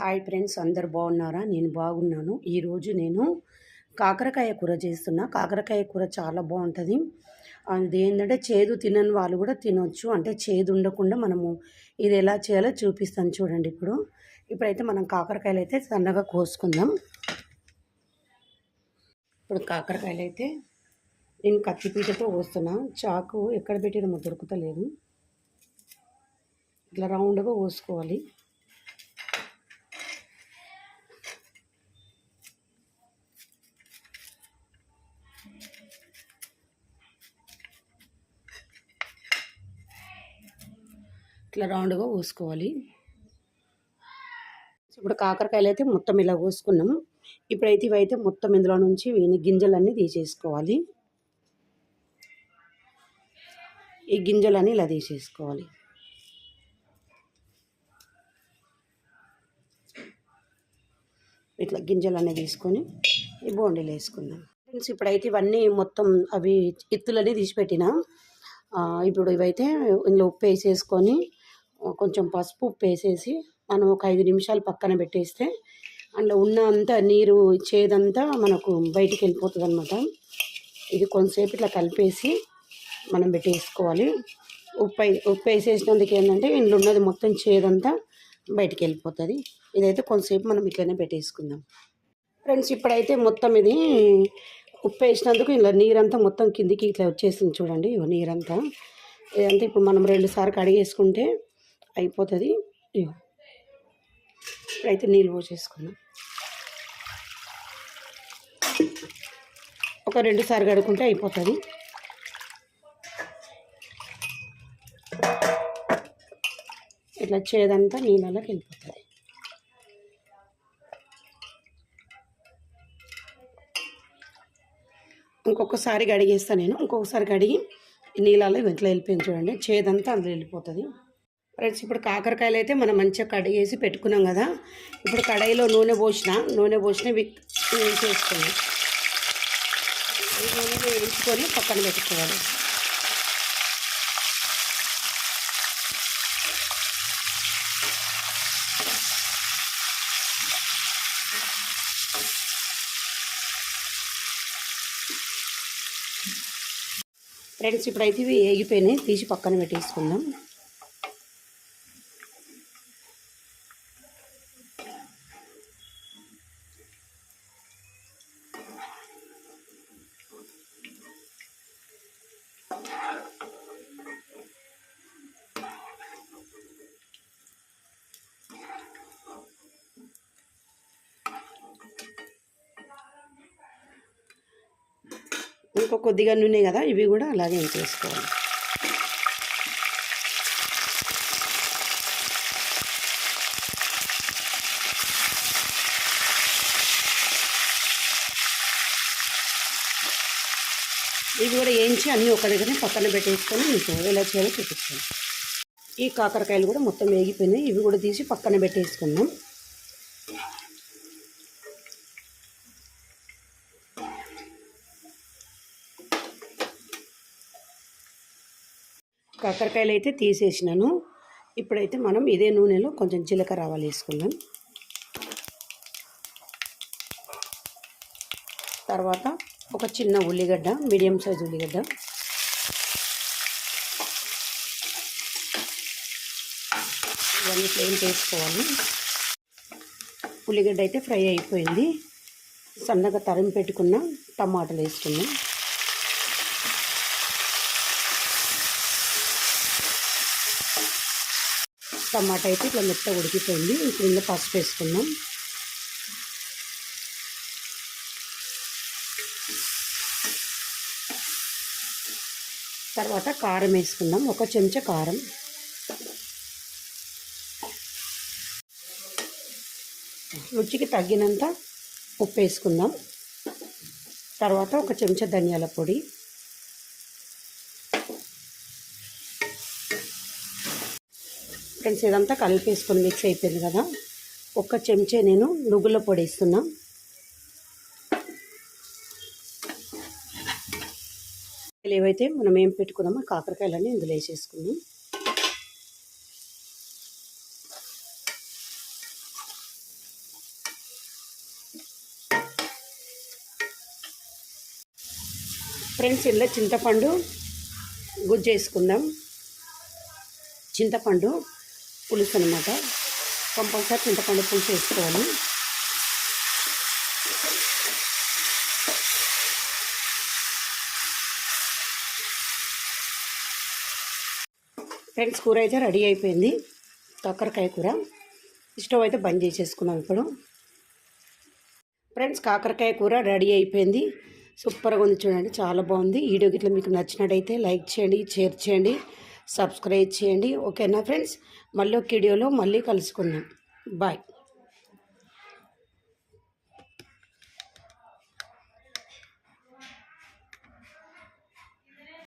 Hi friends అందరు బాగున్నారా? నేను బాగున్నాను. ఈరోజు నేను కాకరకాయ కూర చేస్తున్నా. కాకరకాయ కూర చాలా బాగుంటుంది. అది ఏంటంటే చేదు తినని వాళ్ళు కూడా తినొచ్చు. అంటే చేదు ఉండకుండా మనము ఇది ఎలా చేయాలో చూపిస్తాను చూడండి ఇప్పుడు. ఇప్పుడైతే మనం కాకరకాయలు అయితే సన్నగా కోసుకుందాం. ఇప్పుడు కాకరకాయలు అయితే నేను కత్తిపీటతో కోస్తున్నా. చాకు ఎక్కడ పెట్టినమో దొరుకుతలేదు. ఇట్లా రౌండ్గా కోసుకోవాలి. ఇట్లా రౌండ్గా పోసుకోవాలి ఇప్పుడు కాకరకాయలు అయితే మొత్తం ఇలా పోసుకున్నాం ఇప్పుడైతే ఇవైతే మొత్తం ఇందులో నుంచి గింజలన్నీ తీసేసుకోవాలి. ఈ గింజలన్నీ ఇలా తీసేసుకోవాలి. ఇట్లా గింజలన్నీ తీసుకొని ఈ బోండీలు వేసుకుందాం. ఫ్రెండ్స్ ఇప్పుడైతే ఇవన్నీ మొత్తం అవి ఇత్తులన్నీ తీసిపెట్టిన ఇప్పుడు ఇవైతే ఇందులో ఉప్పు వేసేసుకొని కొంచెం పసుపు ఉప్పు వేసేసి మనం ఒక ఐదు నిమిషాలు పక్కన పెట్టేస్తే అందులో ఉన్న అంతా నీరు చేదంతా మనకు బయటికి వెళ్ళిపోతుంది అనమాట ఇది కొంతసేపు ఇట్లా కలిపేసి మనం పెట్టేసుకోవాలి. ఉప్పు ఉప్పు వేసేసినందుకు ఏంటంటే ఇందులో ఉన్నది మొత్తం చేదంతా బయటికి వెళ్ళిపోతుంది. ఇదైతే కొంతసేపు మనం ఇట్లనే పెట్టేసుకుందాం. ఫ్రెండ్స్ ఇప్పుడైతే మొత్తం ఇది ఉప్పు వేసినందుకు ఇలా నీరంతా మొత్తం కిందికి ఇట్లా వచ్చేసింది చూడండి. ఇగో నీరంతా. ఇదంతా ఇప్పుడు మనం రెండుసార్లు కడిగేసుకుంటే అయిపోతుంది. ఇప్పుడైతే నీళ్ళు పోసేసుకుందాం. ఒక రెండుసారి కడుకుంటే కడుక్కుంటే అయిపోతుంది. ఇట్లా చేదంతా నీళ్ళలోకి వెళ్ళిపోతుంది. ఇంకొకసారి కడిగేస్తాను నేను. ఇంకొకసారి కడిగి నీళ్ళలో ఇంట్లో వెళ్ళిపోయింది చూడండి. చేదంతా అందులో వెళ్ళిపోతుంది. ఫ్రెండ్స్ ఇప్పుడు కాకరకాయలు అయితే మనం మంచిగా కడిగేసి పెట్టుకున్నాం కదా. ఇప్పుడు కడాయిలో నూనె పోసిన నూనె పోసిన వేసేసుకొని నూనె వేయించుకొని పక్కన పెట్టుకోవాలి. ఫ్రెండ్స్ ఇప్పుడైతే ఇవి వేగిపోయినాయి తీసి పక్కన పెట్టేసుకుందాం. ఇంకో కొద్దిగా నూనె కదా ఇవి కూడా అలాగే వేసుకోవాలి. ఇవి కూడా వేయించి అన్నీ ఒక దగ్గర పక్కన పెట్టేసుకొని మీకు ఎలా చేయాలో చూపిస్తాను. ఈ కాకరకాయలు కూడా మొత్తం వేగిపోయినాయి. ఇవి కూడా తీసి పక్కన పెట్టేసుకుందాం. కాకరకాయలు అయితే తీసేసినాను. ఇప్పుడైతే మనం ఇదే నూనెలో కొంచెం జీలకర్ర ఆవాలు వేసుకుందాం. తర్వాత ఒక చిన్న ఉల్లిగడ్డ మీడియం సైజ్ ఉల్లిగడ్డ. ఇవన్నీ ఫ్లేమ్ చేసుకోవాలి. ఉల్లిగడ్డ అయితే ఫ్రై అయిపోయింది. సన్నగా తరిమి పెట్టుకున్న టమాటాలు వేసుకున్నాం టమాటా అయితే ఇట్లా మెత్త ఉడికిపోయింది. ఇప్పుడు పసుపు వేసుకున్నాం తర్వాత కారం వేసుకుందాం. ఒక చెంచా కారం. రుచికి తగ్గినంత ఉప్పు వేసుకుందాం. తర్వాత ఒక చెంచా ధనియాల పొడి. ఫ్రెండ్స్ ఇదంతా కలిపేసుకొని మిక్స్ అయిపోయింది కదా. ఒక చెంచా నేను నువ్వుల పొడి వేస్తున్నాను ఏవైతే మనం ఏం పెట్టుకున్నామో కాకరకాయలన్నీ ఇందులో వేసేసుకున్నాం ఫ్రెండ్స్ ఇందులో చింతపండు గుజ్జు వేసుకుందాం. చింతపండు పులుసు అనమాట కంపల్సరీ చింతపండు పులుసు వేసుకోవాలి. ఫ్రెండ్స్ కూర అయితే రెడీ అయిపోయింది. కాకరకాయ కూర. స్టవ్ అయితే బంద్ చేసేసుకున్నాం ఇప్పుడు. ఫ్రెండ్స్ కాకరకాయ కూర రెడీ అయిపోయింది. సూపర్గా ఉంది చూడండి చాలా బాగుంది. వీడియో గిట్ల మీకు నచ్చినట్టయితే లైక్ చేయండి షేర్ చేయండి సబ్స్క్రైబ్ చేయండి. ఓకేనా ఫ్రెండ్స్? మళ్ళీ ఒక వీడియోలో మళ్ళీ కలుసుకుందాం. బాయ్.